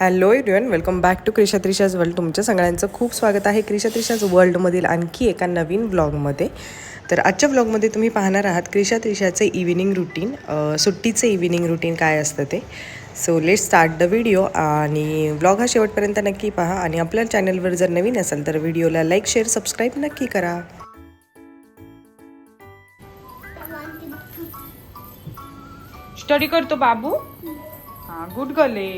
Hello everyone welcome back to Krisha Trisha's world तुमच्या सगळ्यांचं खूप स्वागत आहे क्रिशा त्रिशाज वर्ल्डमधील आणखी एका नवीन ब्लॉगमध्ये तर आजच्या ब्लॉगमध्ये तुम्ही पाहणार आहात क्रिशा त्रिशाचे इव्हिनिंग रुटीन सुट्टीचे इव्हिनिंग रुटीन काय असतं ते. So let start the video आणि ब्लॉग हा शेवटपर्यंत नक्की पहा आणि आपल्या चॅनलवर जर नवीन असेल तर व्हिडिओला लाईक शेअर सबस्क्राईब नक्की करा. स्टडी करतो बाबू? हा गुड गले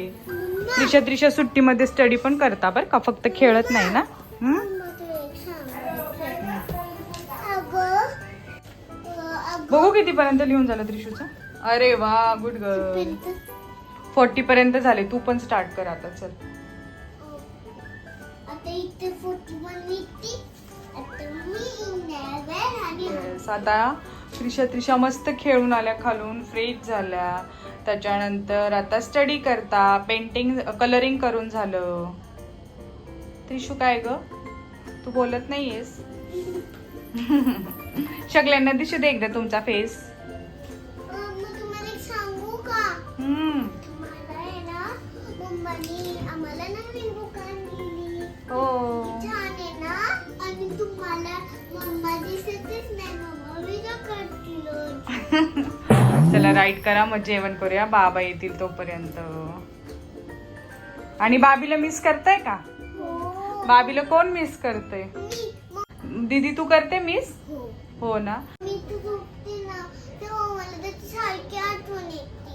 त्रिशा त्रिशा सुट्टीमध्ये स्टडी पण करता बर का? फक्त खेळत नाही ना? बघू किती पर्यंत लिहून झालं त्रिशूचं? अरे वा गुड गर्ल फोर्टी पर्यंत झाले. तू पण स्टार्ट कर आता चल. आता त्रिशा त्रिशा मस्त खेळून आल्या खालून. फ्रेश झाल्या. त्याच्यानंतर आता स्टडी करता पेंटिंग कलरिंग करून झालं. त्रिशू काय ग? तू बोलत नाहीयेस? सगळ्यांना दिसू दे एकदा तुमचा फेस हो. चला राईट करा मग जेवण करूया. बाबा येतील तोपर्यंत. आणि बाबीला मिस करताय का? बाबीला कोण मिस करते दीदी तू करते मिस हो. हो ना.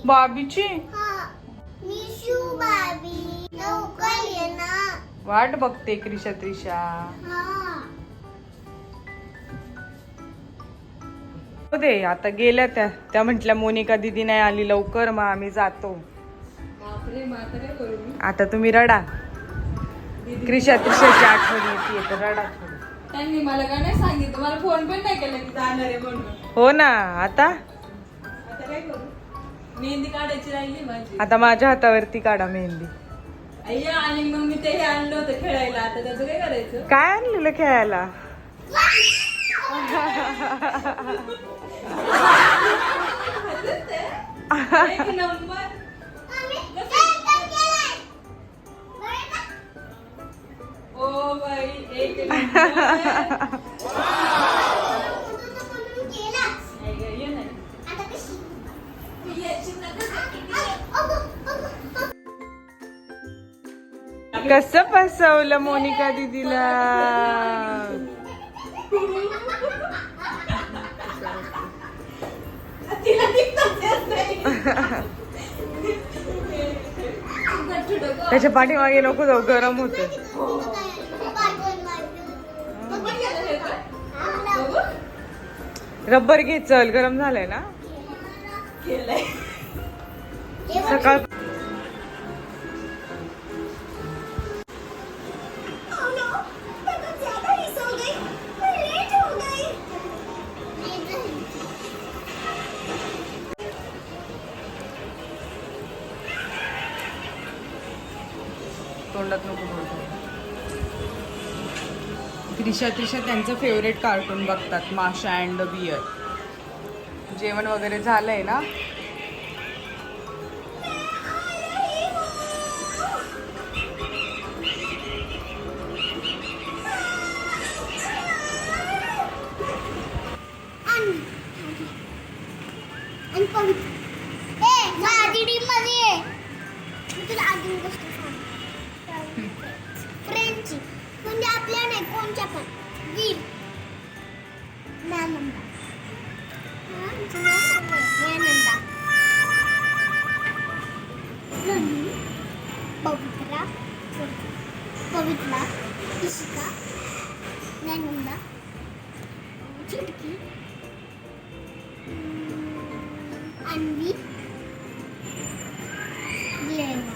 बाबीची? हा. वाट बघते क्रिशा त्रिशा हो दे आता गेल्या त्या त्या म्हटल्या मोनिका दिदी नाही आली लवकर मग आम्ही जातो. आता तुम्ही रडा. क्रिशा त्रिशाची आठवण येते तर रडा थोडी. त्यांनी मला का नाही सांगितलं? मला फोन पण नाही केला की जाणार आहे म्हणून. हो ना आता? आता काय करू? मेहंदी काढायची राहिली माझी. आता माझ्या हातावरती काढा मेहंदी. अय्या आणि मग मी ते हे आणलं होतं खेळायला. आता त्याचं काय करायचं? काय आणलेलं खेळायला? कसं फसवलं मोनिका दिदीला तिला दिसतच येत नाही. गट्टू डोकं. त्याच्या पाठीमागे नको जाऊ गरम होत. रब्बर घे चल गरम झालंय ना. सकाळ तोंडात नको बोलतो त्रिशा त्रिशा त्यांचं फेवरेट कार्टून बघतात माशा अँड द बियर जेवण वगैरे झालंय ना? आणि पवित्र ए माझी टीममध्ये ये. मी तुला अजून गोष्ट सांग फ्रेंडची म्हणजे आपल्या नाही कोणच्या पण वीर ज्ञानंदा हा, तिचं नाव सांग ना. ज्ञानंदा रमी, पवित्रा पवित्रा इशिका ज्ञानंदा चिटकी अन्वी ग्लेवा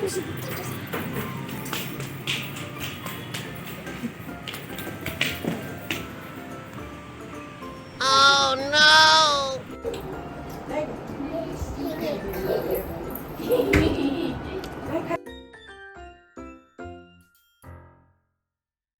Thank you.